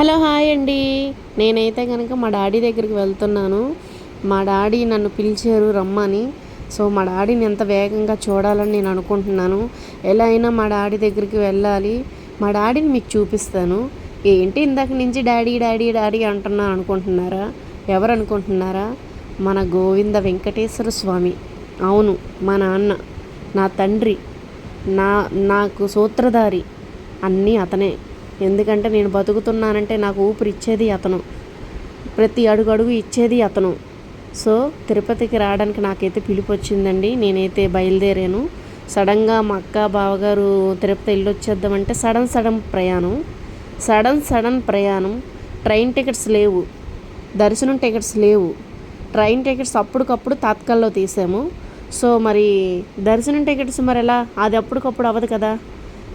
Hello hi అండి. నేనైతే కనుక మా డాడీ దగ్గరికి వెళ్తున్నాను. మా డాడీ నన్ను పిలిచారు రమ్మని. సో మా డాడీని ఎంత వేగంగా చూడాలని నేను అనుకుంటున్నాను. ఎలా అయినా మా డాడీ దగ్గరికి వెళ్ళాలి. మా డాడీని మీకు చూపిస్తాను. ఏంటి ఇందాక నుంచి డాడీ డాడీ డాడీ అంటున్నాను అనుకుంటున్నారా? ఎవరు అనుకుంటున్నారా? మన గోవింద వెంకటేశ్వర స్వామి. అవును మా నాన్న నా తండ్రి నా నాకు సూత్రధారి అన్నీ అతనే. ఎందుకంటే నేను బతుకుతున్నానంటే నాకు ఊపిరి ఇచ్చేది అతను. ప్రతి అడుగు అడుగు ఇచ్చేది అతను. సో తిరుపతికి రావడానికి నాకైతే పిలుపు వచ్చిందండి నేనైతే బయలుదేరాను. సడన్గా మా అక్క బావగారు తిరుపతి ఇల్లు వచ్చేద్దామంటే సడన్ సడన్ ప్రయాణం. సడన్ సడన్ ప్రయాణం. ట్రైన్ టికెట్స్ లేవు. దర్శనం టికెట్స్ లేవు. ట్రైన్ టికెట్స్ అప్పటికప్పుడు తాత్కాల్లో తీసాము. సో మరి దర్శనం టికెట్స్ మరి ఎలా అది అప్పటికప్పుడు అవ్వదు కదా.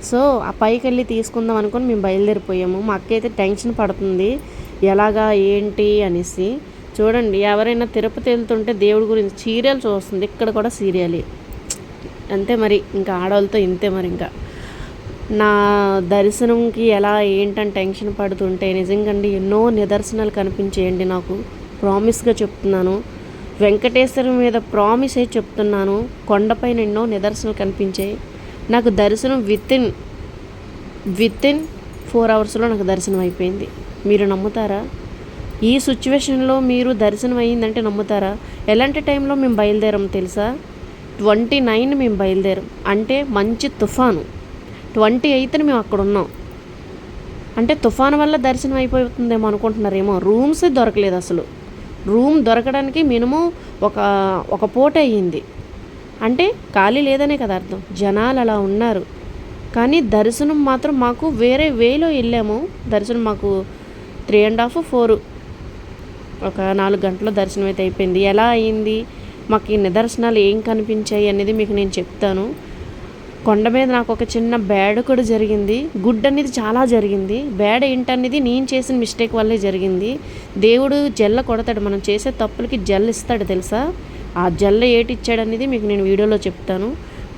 సో ఆ పైకి వెళ్ళి తీసుకుందాం అనుకుని మేము బయలుదేరిపోయాము. మా అక్క అయితే టెన్షన్ పడుతుంది. ఎలాగా ఏంటి అనేసి. చూడండి ఎవరైనా తిరుపతి వెళ్తుంటే దేవుడి గురించి సీరియల్ చూస్తుంది. ఇక్కడ కూడా సీరియలే. అంతే మరి. ఇంకా ఆడవాళ్ళతో ఇంతే మరి ఇంకా. నా దర్శనంకి ఎలా ఏంటని టెన్షన్ పడుతుంటే నిజంగా ఎన్నో నిదర్శనాలు కనిపించేయండి నాకు. ప్రామిస్గా చెప్తున్నాను. వెంకటేశ్వరం మీద ప్రామిసే చెప్తున్నాను. కొండపైన ఎన్నో నిదర్శనాలు కనిపించాయి. నాకు దర్శనం within within four అవర్స్లో నాకు దర్శనం అయిపోయింది. మీరు నమ్ముతారా? ఈ సిచ్యువేషన్లో మీరు దర్శనం అయ్యిందంటే నమ్ముతారా? ఎలాంటి టైంలో మేము బయలుదేరాం తెలుసా? ట్వంటీ నైన్ మేము బయలుదేరాం. అంటే మంచి తుఫాను. ట్వంటీ ఎయిత్ని మేము అక్కడ ఉన్నాం. అంటే తుఫాను వల్ల దర్శనం అయిపోతుందేమో అనుకుంటున్నారేమో. రూమ్స్ దొరకలేదు అసలు. రూమ్ దొరకడానికి మినిమం ఒక ఒక పూట అయ్యింది. అంటే ఖాళీ లేదనే కదా అర్థం. జనాలు అలా ఉన్నారు. కానీ దర్శనం మాత్రం మాకు వేరే వేలో వెళ్ళాము. దర్శనం మాకు త్రీ అండ్ హాఫ్ ఫోర్ ఒక నాలుగు గంటల దర్శనం అయితే అయిపోయింది. ఎలా అయింది? మాకు ఈ నిదర్శనాలు ఏం కనిపించాయి అనేది మీకు నేను చెప్తాను. కొండ మీద నాకు ఒక చిన్న బ్యాడ్ కూడా జరిగింది. గుడ్ అనేది చాలా జరిగింది. బ్యాడ్ ఏంటనేది నేను చేసిన మిస్టేక్ వల్లే జరిగింది. దేవుడు జల్ల కొడతాడు. మనం చేసే తప్పులకి జల్ ఇస్తాడు తెలుసా? ఆ జల్ల ఏటి ఇచ్చాడనేది మీకు నేను వీడియోలో చెప్తాను.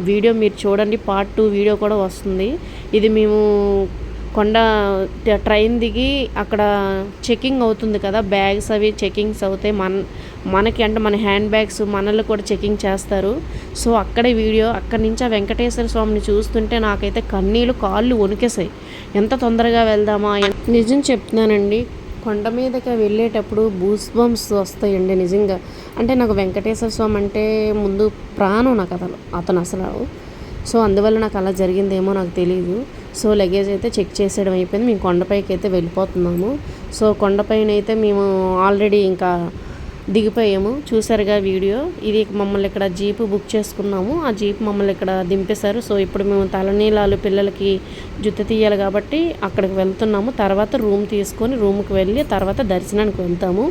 వీడియో మీరు చూడండి. పార్ట్ టూ వీడియో కూడా వస్తుంది. ఇది మేము కొండ ట్రైన్ దిగి అక్కడ చెకింగ్ అవుతుంది కదా బ్యాగ్స్ అవి చెకింగ్స్ అవుతాయి. మన మనకి అంటే మన హ్యాండ్ బ్యాగ్స్ మనల్ని కూడా చెకింగ్ చేస్తారు. సో అక్కడే వీడియో అక్కడి నుంచి ఆ వెంకటేశ్వర స్వామిని చూస్తుంటే నాకైతే కన్నీళ్ళు కాళ్ళు వణికేసాయి ఎంత తొందరగా వెళ్దామా నిజం చెప్తున్నానండి. కొండ మీదకి వెళ్ళేటప్పుడు బూస్ వస్తాయండి నిజంగా. అంటే నాకు వెంకటేశ్వర స్వామి అంటే ముందు ప్రాణం నాకు అతను అతను అసలు. సో అందువల్ల నాకు అలా జరిగిందేమో నాకు తెలియదు సో లగేజ్ అయితే చెక్ చేసేయడం అయిపోయింది. మేము కొండపైకి అయితే వెళ్ళిపోతున్నాము. సో కొండపైన అయితే మేము ఆల్రెడీ ఇంకా దిగిపోయాము. చూసారుగా వీడియో. ఇది మమ్మల్ని ఇక్కడ జీపు బుక్ చేసుకున్నాము. ఆ జీప్ మమ్మల్ని ఇక్కడ దింపేశారు. సో ఇప్పుడు మేము తలనీలాలు పిల్లలకి జుత్తు తీయాలి కాబట్టి అక్కడికి వెళ్తున్నాము. తర్వాత రూమ్ తీసుకొని రూమ్కి వెళ్ళి తర్వాత దర్శనానికి వెళ్తాము.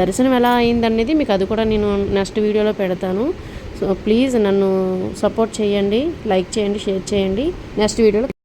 దర్శనం ఎలా అయిందనేది మీకు అది కూడా నేను నెక్స్ట్ వీడియోలో పెడతాను. సో ప్లీజ్ నన్ను సపోర్ట్ చేయండి. లైక్ చేయండి షేర్ చేయండి. నెక్స్ట్ వీడియోలో